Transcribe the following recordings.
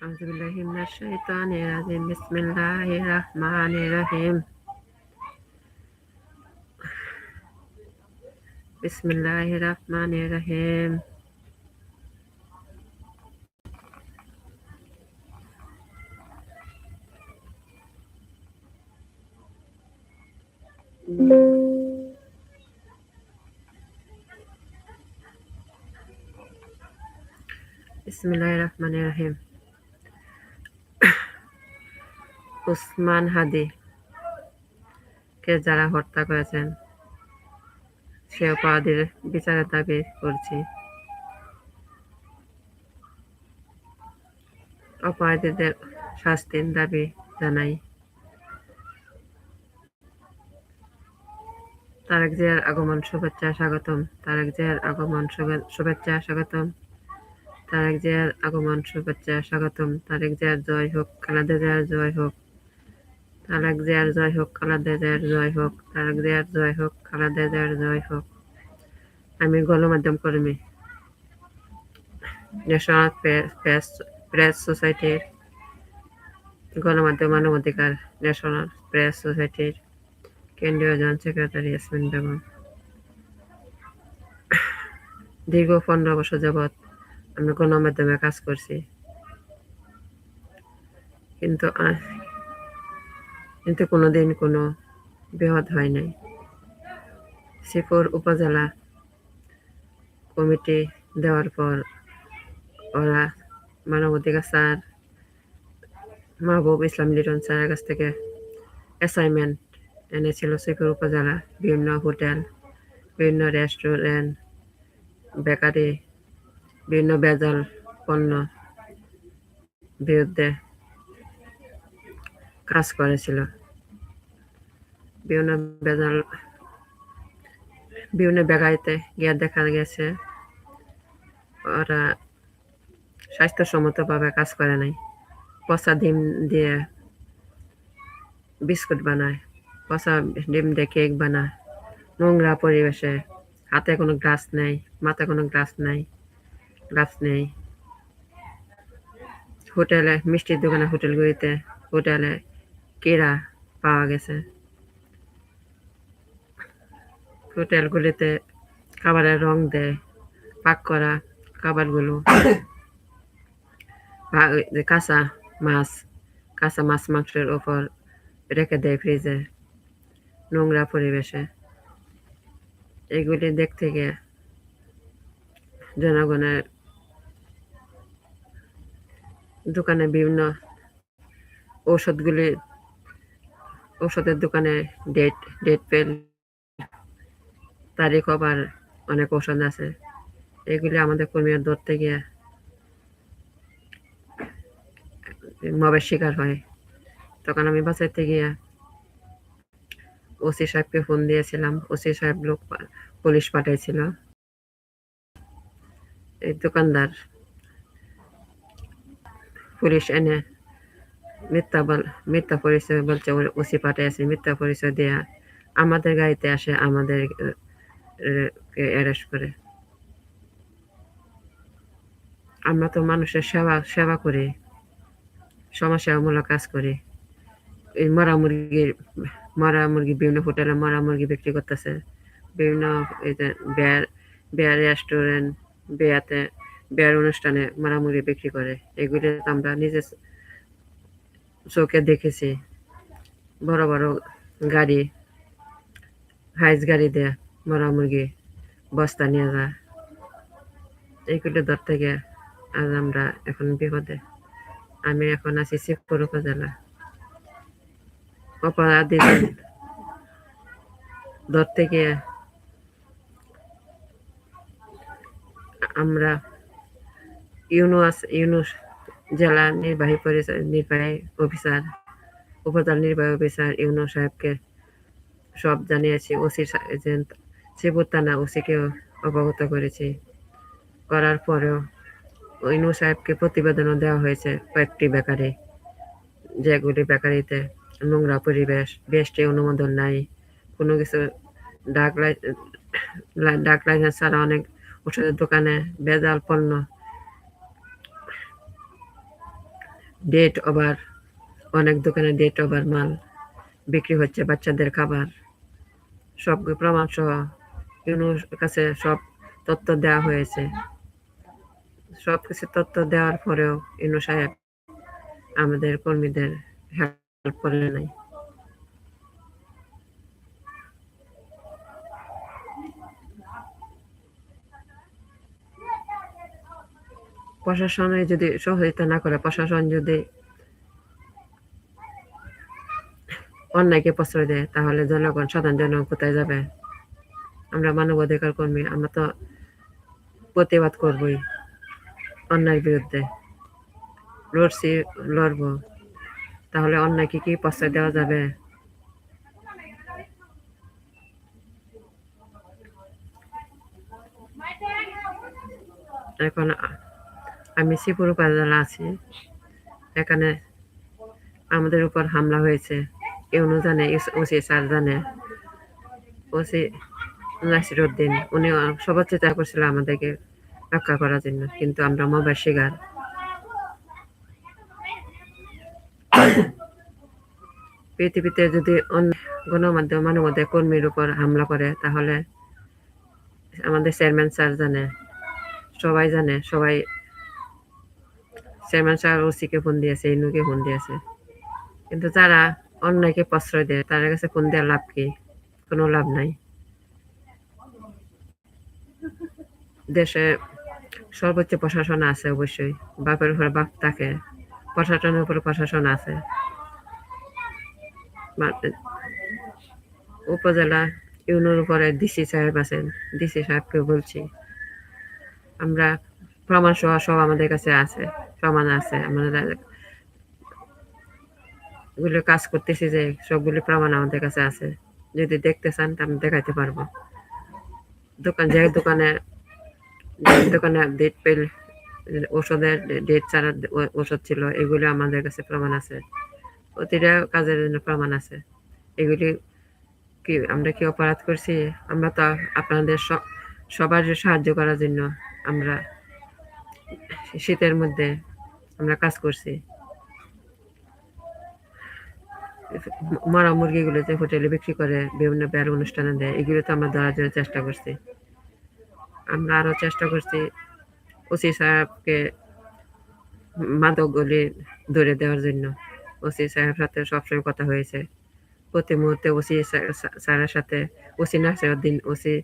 আলহামদুলিল্লাহিম বিসমিল্লাহ রহমান রহিম বিসমিল্লাহ রহমান রহিম উসমান হাদি কে যারা হত্যা করেছেন সে অপরাধীর বিচারের দাবি করছি। অপরাধীদের শাস্তির দাবি জানাই। তারেক জিয়ার আগমন শুভেচ্ছা স্বাগতম। তারেক জিয়ার আগমন শুভে- শুভেচ্ছা স্বাগতম। তারেক জিয়ার আগমন শুভেচ্ছা স্বাগতম। তারেক জিয়ার জয় হোক খালেদা জিয়ার জয় হোক। তারেক জিয়ার জয় হোক খালেদা জিয়ার জয় হোক তারেক জিয়ার জয় হোক খালেদা জিয়ার জয় হোক আমি গণমাধ্যম কর্মী। ন্যাশনাল প্রেস প্রেস সোসাইটির গণমাধ্যম মানবাধিকার ন্যাশনাল প্রেস সোসাইটির কেন্দ্রীয় জন সেক্রেটারি ইয়াসমিন বেগম। দীর্ঘ পনেরো বছর যাবৎ আমি গণমাধ্যমে কাজ করছি। কিন্তু কিন্তু কোনোদিন কোনো বৃহৎ হয় নাই। শ্রীপুর উপজেলা কমিটি দেওয়ার পর ওরা মানবাধিকার স্যার মাহবুব ইসলাম লিটন স্যারের কাছ থেকে অ্যাসাইনমেন্ট এনেছিল শ্রীপুর উপজেলা। বিভিন্ন হোটেল, বিভিন্ন রেস্টুরেন্ট বেকারি, বিভিন্ন ভেজাল পণ্য বিরুদ্ধে কাজ করেছিল। বিভিন্ন ভেজাল বিভিন্ন বেকারিতে গিয়ে দেখা গেছে, ওরা স্বাস্থ্যসম্মতভাবে কাজ করে নাই। পচা ডিম দিয়ে বিস্কুট বানায়, পচা ডিম দিয়ে কেক বানায়। নোংরা পরিবেশে, হাতে কোনো গ্লাস নেই, মাথায় কোনো গ্লাস নেই গ্লাস নেই। হোটেলে, মিষ্টির দোকানে হোটেলগুলিতে, হোটেলে কেরা পাওয়া গেছে? হোটেলগুলিতে খাবারের রং দেয়, পাক করা খাবারগুলো। কাঁচা মাছ কাঁচা মাছ মাংসের ওপর রেখে দেয় ফ্রিজে, নোংরা পরিবেশে। এগুলি দেখতে গিয়ে জনগণের দোকানে বিভিন্ন ঔষধগুলি ঔষধের দোকানে ডেট ডেট পেন তারিখ আবার অনেক ঔষধ আছে। এগুলি আমাদের কর্মীরা ধরতে গিয়ে মবের শিকার হয়। তখন আমি বাঁচাইতে গিয়ে ওসি সাহেবকে ফোন দিয়েছিলাম। ওসি সাহেব লোক পুলিশ পাঠাইছিল। এই দোকানদার পুলিশ এনে মিথ্যা বল মিথ্যা পরিচয় বলছে ওসি পাঠিয়েছে মিথ্যা পরিচয় দেয়া। আমাদের গাড়িতে আসে আমাদের অ্যারেস্ট করে। আমরা তো মানুষের সেবা সেবা করি, সমাজসেবামূলক কাজ করি। এই মরা মুরগির, মরা মুরগি বিভিন্ন হোটেলে মরা মুরগি বিক্রি করতেছে। বিভিন্ন বেয়ার বেয়ার রেস্টুরেন্ট বেয়াতে, বেয়ার অনুষ্ঠানে মরা মুরগি বিক্রি করে। এগুলি আমরা নিজে চোখে দেখেছি। বড় বড় গাড়ি, হাইস গাড়ি দিয়ে মরা মুরগি বস্তা নিয়ে যা এইগুলো ধর থেকে আজ আমরা এখন বিপদে। আমি এখন আছি শিবপুর উপজেলা। অপরাধীদের ধরতে গিয়ে আমরা ইউনো আছে ইউনো জেলা নির্বাহী নির্বাহী অফিসার, উপজেলা নির্বাহী অফিসার ইউনো সাহেবকে সব জানিয়েছি। ওসি শিবুর থানা ওসিকেও অবগত করেছি। করার পরেও ইউনো সাহেবকে প্রতিবেদনও দেওয়া হয়েছে কয়েকটি বেকারি। যেগুলি বেকারিতে নোংরা পরিবেশ, বেশটি অনুমোদন নাই, কোনো কিছু ডাক লাইসেন্স ছাড়া অনেক ওষুধের দোকানে বেজাল পণ্য ডেট ওভার অনেক দোকানে ডেট ওভার মাল বিক্রি হচ্ছে, বাচ্চাদের খাবার, সব প্রমাণ সহ ইউনুর কাছে সব তথ্য দেওয়া হয়েছে। সব কিছু তথ্য দেওয়ার পরেও ইনু সাহেব আমাদের কর্মীদের হেল্প করে নাই। প্রশাসনে যদি সহযোগিতা না করে, প্রশাসন যদি অন্যায়কে প্রশ্রয় দেয়, তাহলে জনগণ সাধারণ জনগণ কোথায় যাবে? আমরা মানবাধিকার কর্মী, আমরা তো প্রতিবাদ করবই অন্যায়ের বিরুদ্ধে। লড়ছি, লড়বো। তাহলে অন্যায়কে কি প্রশ্রয় দেওয়া যাবে? এখন আমি শ্রীপুর উপজেলা আছি। এখানে আমাদের উপর হামলা হয়েছে। ইউনু জানে ওসি স্যার জানে। ওসি নাসির উদ্দিন, উনি সবার চেষ্টা করছিল আমাদেরকে রক্ষা করার জন্য, কিন্তু আমরা মোবাইল শিকার। পৃথিবীতে যদি অন্য গণমাধ্যম মানবাধিকার কর্মীর উপর হামলা করে, তাহলে আমাদের চেয়ারম্যান স্যার জানে, সবাই জানে, সবাই চেয়ারম্যান স্যার ওসিকে ফোন দিয়েছে ইনুকে ফোন দিয়েছে কিন্তু যারা অন্যায়কে প্রশ্রয় দেয়, তাদের কাছে ফোন দেওয়ার লাভ কি? কোনো লাভ নাই। দেশে সর্বোচ্চ প্রশাসন আছে অবশ্যই, বাপের উপর বাপ থাকে, প্রশাসনের উপর প্রশাসন আছে। উপজেলা ইউনোর উপরে ডিসি সাহেব আছেন, ডিসি সাহেবকে বলছি, আমরা প্রমাণ সহ সব আমাদের কাছে আছে। প্রমাণ আছে আমাদেরগুলো কাজ করতেছি যে সবগুলি প্রমাণ আমাদের কাছে আছে। যদি দেখতে চান, তা আমি দেখাইতে পারব। দোকান, যে দোকানে দোকানে ডেট পেল ওষুধের ডেট ছাড়া ওষুধ ছিল, এগুলি আমাদের কাছে প্রমাণ আছে। প্রতিটা কাজের জন্য প্রমাণ আছে। এগুলি কি, আমরা কি অপরাধ করছি? আমরা তো আপনাদের সবার সাহায্য করার জন্য আমরা শীতের মধ্যে আমরা কাজ করছি। মরা মুরগিগুলো যে হোটেলে বিক্রি করে, বিভিন্ন বের অনুষ্ঠানে দেয়, এগুলো তো আমরা ধরার জন্য চেষ্টা করছি। আমরা আরও চেষ্টা করছি ওসি সাহেবকে মাদকগুলি ধরে দেওয়ার জন্য। ওসি সাহেব সাথে সবসময় কথা হয়েছে। প্রতি মুহূর্তে ওসি স্যারের সাথে, ওসি নাসির উদ্দিন ওসি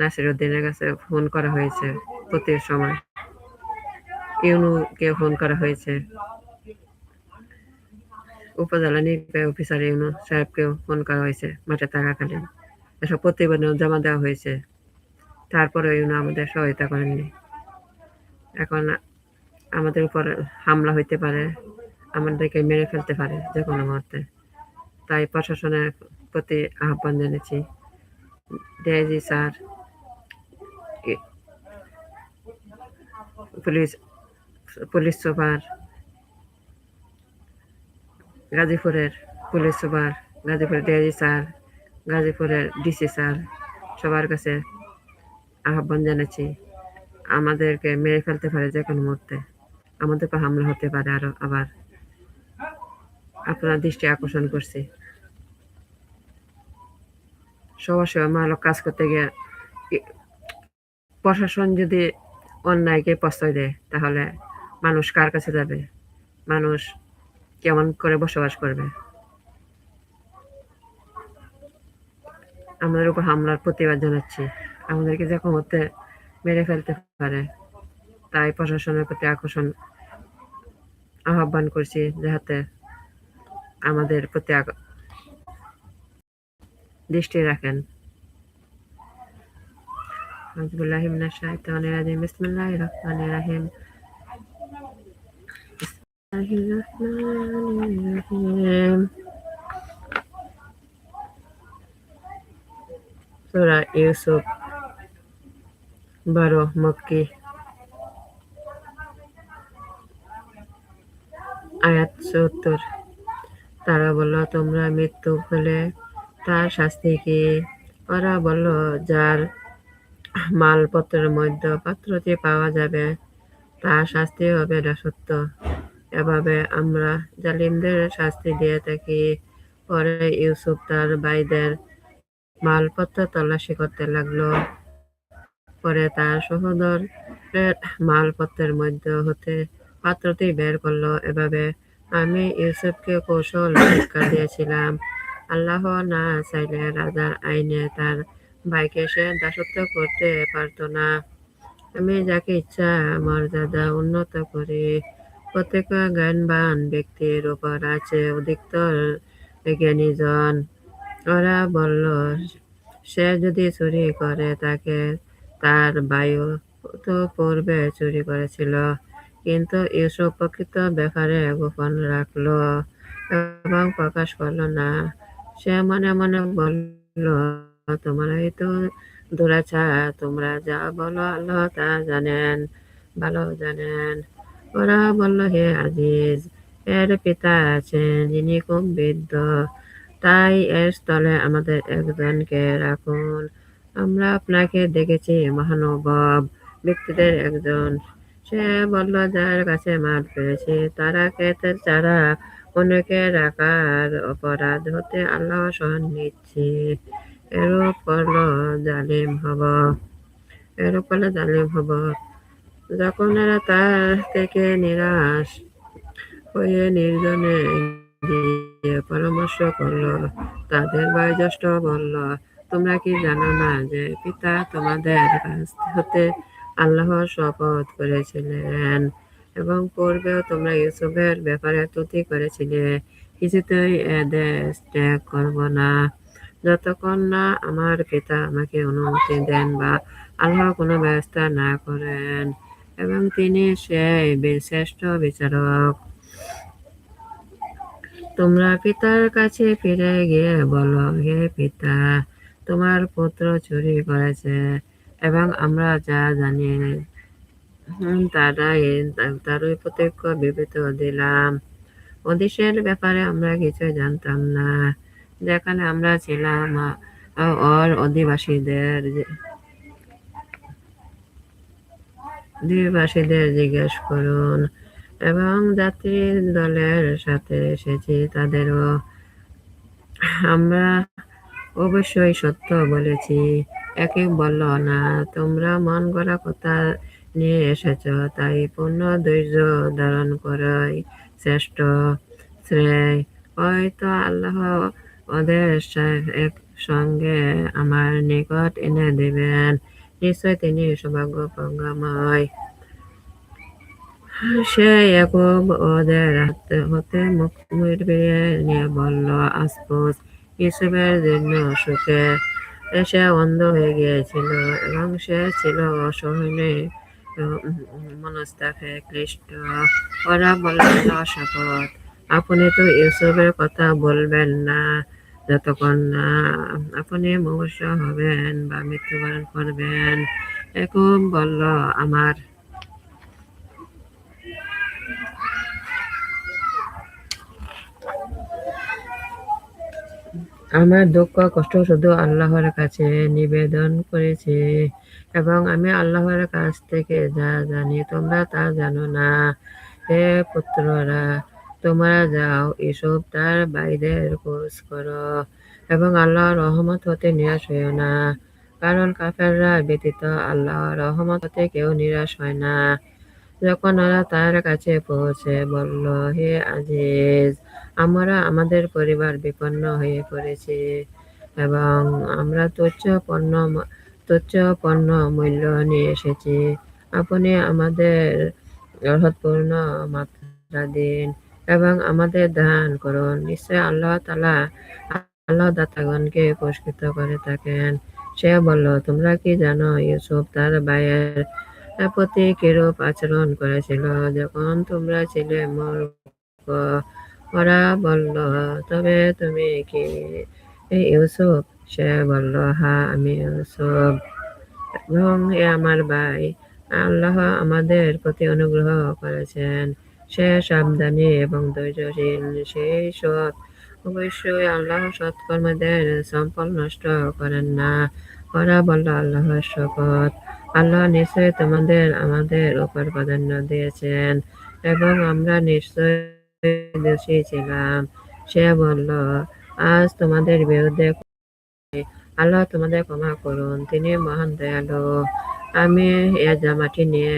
নাসির উদ্দিনের কাছে ফোন করা হয়েছে প্রতি সময়। ইউনুকে ফোন করা হয়েছে। উপজেলা নির্বাহী অফিসার ইউনু সাহেবকেও ফোন করা হয়েছে মাঠে থাকাকালীন। এসব প্রতিবেদন জমা দেওয়া হয়েছে। তারপরে ইউনু আমাদের সহায়তা করেননি। এখন আমাদের উপর হামলা হইতে পারে, আমাদেরকে মেরে ফেলতে পারে যে কোনো মুহূর্তে। তাই প্রশাসনের প্রতি আহ্বান জানিয়েছি। DIG sir, police police super, গাজীপুরের পুলিশ সুপার, গাজীপুরের ডিআইজি স্যার, গাজীপুরের ডিসি স্যার, সবার কাছে আহ্বান জানাচ্ছি, আমাদেরকে মেরে ফেলতে পারে যে কোনো মুহূর্তে। আমাদের উপর হামলা হতে পারে আরও আবার। আপনার দৃষ্টি আকর্ষণ করছি। সবার সবাই মালক কাজ করতে গিয়ে প্রশাসন যদি অন্যায়কে প্রশ্রয় দেয়, তাহলে মানুষ কার কাছে যাবে? মানুষ কেমন করে বসবাস করবে? আমাদের উপর হামলার প্রতিবাদ জানাচ্ছি। আমাদেরকে যে ক্ষমতে মেরে ফেলতে পারে। তাই প্রশাসনের প্রতি আকর্ষণ, আহ্বান করছি যাহাতে আমাদের প্রতি দৃষ্টি রাখেন। বিসমিল্লাহির রহমানির রহিম। সুরা ইউসুফ বারো মক্কি আয়াত সত্তর তারা বলল, তোমরা মৃত্যু হলে তার শাস্তি কি? ওরা বলল, যার মালপত্রের মধ্যে পাত্রটি পাওয়া যাবে, তার শাস্তি হবে না সত্য। এভাবে আমরা জালিমদের শাস্তি দিয়ে থাকি। পরে ইউসুফ তার ভাইদের মালপত্র তল্লাশি করতে লাগল। পরে তার সহোদরের মালপত্রের মধ্যে হতে পাত্রটি বের করল। এভাবে আমি ইউসুফকে কৌশল শিক্ষা দিয়েছিলাম। আল্লাহ না চাইলে রাজার আইনে তার ভাইকে সে দাসত্ব করতে পারত না। আমি যাকে ইচ্ছা মর্যাদা উন্নত করি। প্রত্যেক জ্ঞানবান ব্যক্তির উপর আছে অধিকতর জ্ঞানীজন ওরা বলল, সে যদি চুরি করে, তাকে তার বায়ু তো পূর্বে চুরি করেছিল, কিন্তু ইউসুফ প্রকৃত ব্যাপারে গোপন রাখল এবং প্রকাশ করল না। সে মনে মনে বলল, তোমরাই তো দুরাচার, তোমরা যা বলো আল্লাহ তা জানেন, ভালো জানেন। ওরা বলল, হে আজিজ, এর পিতা আছেন যিনি খুব বৃদ্ধ। তাই এর স্থলে আমাদের একজনকে রাখুন। আমরা আপনাকে দেখেছি, মহানুভব ব্যক্তিদের একজন। সে বলল, যার কাছে মাঠ পেয়েছে, তারা খেতে চারা অনেকে রাখার অপরাধ হতে আল্লাহ সহন নিচ্ছে। এরূপ করল জালিম হব। এরূপ করলে জালিম হব। যখন তার থেকে নিরাশ হয়ে নির্জনে গিয়ে পরামর্শ করল, তাদের বয়োজ্যেষ্ঠ বলল, তোমরা কি জানো না যে পিতা তোমাদের কাছ হতে আল্লাহর শপথ করেছিলেন এবং পূর্বেও তোমরা ইউসুফের ব্যাপারে তুতি করেছিলে? কিছুতেই এ দেশ ত্যাগ করব না। যতক্ষণ না আমার পিতা আমাকে অনুমতি দেন বা আল্লাহ কোনো ব্যবস্থা না করেন এবং তিনি সেই শ্রেষ্ঠ বিচারক। তোমরা পিতার কাছে ফিরে গিয়ে বলো, হে পিতা, তোমার পুত্র চুরি করেছে এবং আমরা যা জানি তারাই, তারই প্রত্যক্ষ বিবৃত দিলাম। ওদিশের ব্যাপারে আমরা কিছু জানতাম না। যেখানে আমরা ছিলাম ওর অধিবাসীদের অধিবাসীদের জিজ্ঞেস করুন। এবং যাত্রী দলের সাথে এসেছি, তাদেরও আমরা অবশ্যই সত্য বলেছি। একে বলল না, তোমরা মন করা কথা নিয়ে এসেছ, তাই পূর্ণ ধৈর্য ধারণ করাই শ্রেষ্ঠ শ্রেয়। হয়তো আল্লাহ ওদের এক সঙ্গে আমার নিকট এনে দেবেন। নিশ্চয় তিনি সৌভাগ্য সে একুব ওদের হতে মুখ ফিরিয়ে নিয়ে বলল আসপোস ইউসুফের জন্য সুখে সে অন্ধ হয়ে গিয়েছিল এবং সে ছিল অসহনীয় মনস্তাফে ক্লিষ্ট। ওরা বললেন শপথ। আপনি তো ইউসুফের কথা বলবেন না। যতক্ষণ না আপনি মনুষ্য হবেন বা মৃত্যুবরণ করবেন, এরকম বলল আমার। আমার দুঃখ, কষ্ট শুধু আল্লাহর কাছে নিবেদন করেছি এবং আমি আল্লাহর কাছ থেকে যা জানি তোমরা তা জানো না। হে পুত্ররা তোমরা যাও, এসব তার বাইদের খোঁজ করো এবং আল্লাহর রহমত হতে নিরাশ হইও না। কারণ কাফেররা ব্যতীত আল্লাহর রহমত হতে কেউ নিরাশ হয় না। যখন ওরা তার কাছে পৌঁছে বলল, হে আজিজ, আমরা আমাদের পরিবার বিপন্ন হয়ে পড়েছি এবং আমরা তুচ্ছ পণ্য তুচ্ছ পণ্য মূল্য নিয়ে এসেছি। আপনি আমাদের অর্হতপূর্ণ মাত্রা দিন। এবং আমাদের দান করুন। নিশ্চয় আল্লাহ তালা আল্লাহ দাতাগণকে পুরস্কৃত করে থাকেন। সে বলল, তোমরা কি জানো, ইউসুফ তার ভাইয়ের প্রতি কিরূপ আচরণ করেছিল? যখন তোমরা ছিলে মূর্খ, ওরা বলল, তবে তুমি কি ইউসুফ? সে বলল, হা, আমি ইউসুফ। এবং আমার ভাই, আল্লাহ আমাদের প্রতি অনুগ্রহ করেছেন। সে সাবধানী এবং ধৈর্যশীল সেই সব অবশ্যই আল্লাহ সৎকর্মদের সম্পদ নষ্ট করেন না। ওরা বলল আল্লাহর শপথ। আল্লাহ নিশ্চয় তোমাদের, আমাদের উপর প্রাধান্য দিয়েছেন এবং আমরা নিশ্চয় দোষী ছিলাম। সে বলল, আজ তোমাদের বিরুদ্ধে আল্লাহ তোমাদের ক্ষমা করুন। তিনি মহান দয়ালু। আমি এ জামাটি নিয়ে,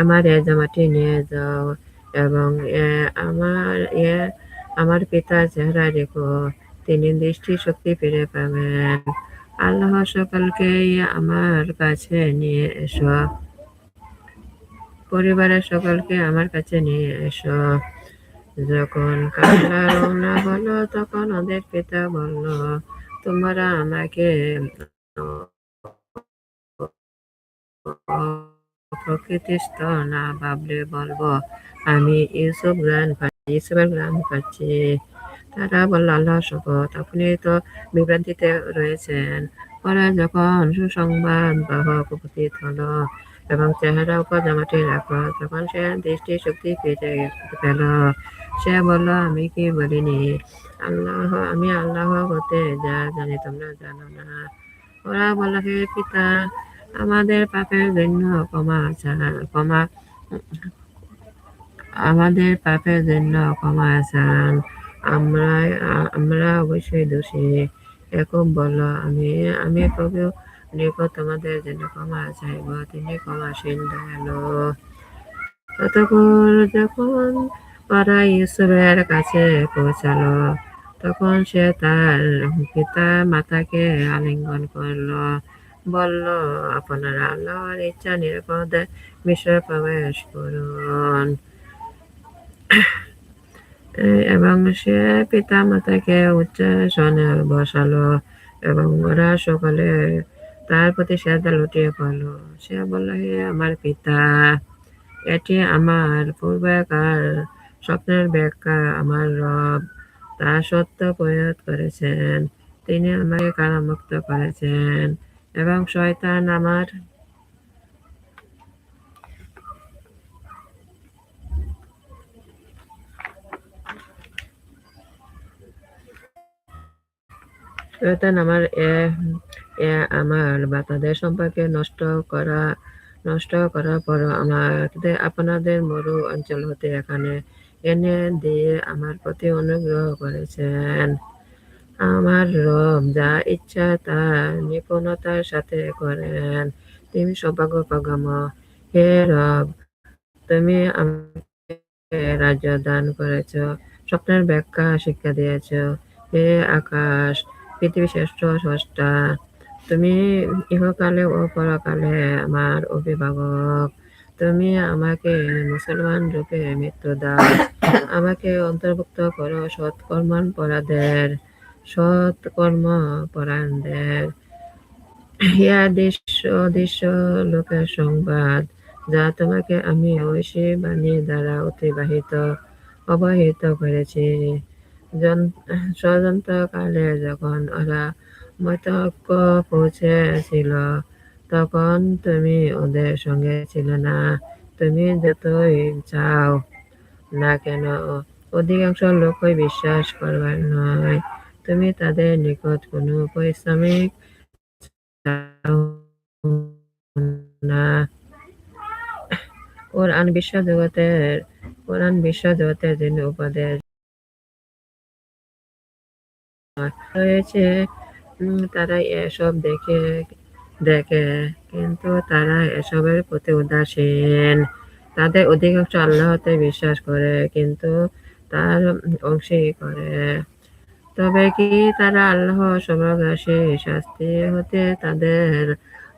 আমার এ জামাটি নিয়ে যাও। এবং আমার, এ, আমার পিতা চেহারা রেখো তিনি দৃষ্টি শক্তি ফিরে পাবেন। আল্লাহ সকলকেই আমার কাছে নিয়ে এসো। পরিবারের সকলকে আমার কাছে নিয়ে এসো। যখন কান্না, রওনা হলো, তখন ওদের পিতা বলল, তোমরা আমাকে প্রকৃতিস্থ না ভাবলে বলব, আমি ইউসুফ গ্রান ইউসুফের গ্রাম পাচ্ছি। তারা বলল, আল্লাহ শপথ। আপনি তো বিভ্রান্তিতে রয়েছেন। পরে যখন সুসংবাদ বাহক উপস্থিত হলো এবং চেহারা উপর জামাটি রাখো, তখন সে দৃষ্টি শক্তি ফিরে পেল। সে বলল, আমি কি বলিনি? আল্লাহ, আমি আল্লাহ হতে যা জানি, তোমরা জানো না। ওরা বলল, হে পিতা আমাদের পাপের জন্য ক্ষমা ক্ষমা, আমাদের পাপের জন্য ক্ষমা চান আমরা আমরা অবশ্যই দোষী। এরকম বলল আমি আমি প্রভু, নিকট তোমাদের জন্য ক্ষমা চাইব, তিনি ক্ষমাশীল, দয়ালু। ততক্ষণ, যখন ওরা ইউসুফের কাছে পৌঁছালো, তখন সে তার পিতা মাতাকে আলিঙ্গন করল। বলল, আপনারা আল্লাহর ইচ্ছা নিরাপদে বিষয়ে প্রবেশ করুন। এবং সে পিতা মাতাকে উচ্চাসনে বসালো এবং ওরা সকলে তার প্রতি সেদা লুটিয়ে পড়ল। সে বলল, হে আমার পিতা, এটি আমার পূর্বেকার স্বপ্নের ব্যাখ্যা, আমার রব তা সত্য প্রয়োগ করেছেন। তিনি আমাকে কারামুক্ত করেছেন। এবং শয়তান আমার শয়তান আমার এ আমার বা তাদের সম্পর্কে নষ্ট করা নষ্ট করার পর আমাদের আপনাদের মরু অঞ্চল হতে এখানে এনে দিয়ে আমার প্রতি অনুগ্রহ করেছেন আমার রব, যা ইচ্ছা তা নিপুণতার সাথে করেন। তুমি সৌভাগ্য প্রগম। হে রব, তুমি আমাকে রাজ্য দান করেছ, স্বপ্নের ব্যাখ্যা শিক্ষা দিয়েছ। হে আকাশ পৃথিবী শ্রেষ্ঠ স্রষ্টা, তুমি ইহকালে ও পরকালে আমার অভিভাবক। তুমি আমাকে মুসলমান রূপে মৃত্যু দাও। আমাকে অন্তর্ভুক্ত করো সৎকর্মণ পরাদের। সৎকর্ম পরায়ণদের। ইয়া দৃশ্য দৃশ্য লোকের সংবাদ, যা তোমাকে আমি ঐশী বাণী দ্বারা অতিবাহিত, অবহিত করেছি। ষড়যন্ত্রকালে যখন ওরা মতক্য পৌঁছেছিল, তখন তুমি ওদের সঙ্গে ছিল না। তুমি যতই চাও না কেন, অধিকাংশ লোকই বিশ্বাস করবার নয়। তুমি তাদের নিকট কোনো পরিশ্রমিক না। কোরআন বিশ্ব জগতের কোরআন বিশ্ব জগতের জন্য উপদেশ রয়েছে। তারা এসব দেখে দেখে, কিন্তু তারা এসবের প্রতি উদাসীন। তাদের অধিকাংশ আল্লাহতে বিশ্বাস করে, কিন্তু তার অংশই করে। তবে কি তারা আল্লাহ সমাগাসী শাস্তি হতে তাদের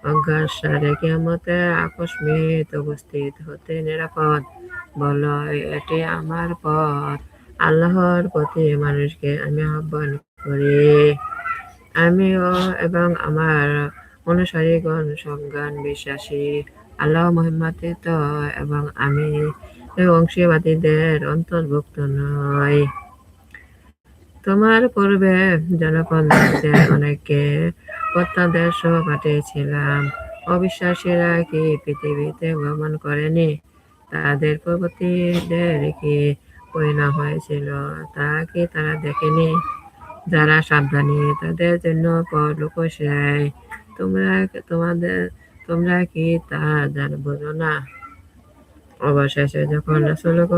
অজ্ঞাস সারে কেমতে আকস্মিক উপস্থিত হতে নিরাপদ? বল, এটি আমার পথ। আল্লাহর প্রতি মানুষকে আমি আহ্বান করি। আমিও এবং আমার অনুসারীগণ, সজ্ঞান, বিশ্বাসী, আল্লাহ মহিমাতিত এবং আমি অংশীবাদীদের অন্তর্ভুক্ত নয় তোমার পূর্বে জনপদ অনেককে প্রত্যাদেশ পাঠিয়েছিলাম। অবিশ্বাসীরা কি পৃথিবীতে ভ্রমণ করেনি? তাদের প্রগতিদের কি পরিণাম হয়েছিল তা কি তারা দেখেনি? যারা সাবধানী, তাদের জন্য পরলোকশায় তোমরা তোমাদের তোমরা কি তা জান বোঝো না? অবশেষে যখন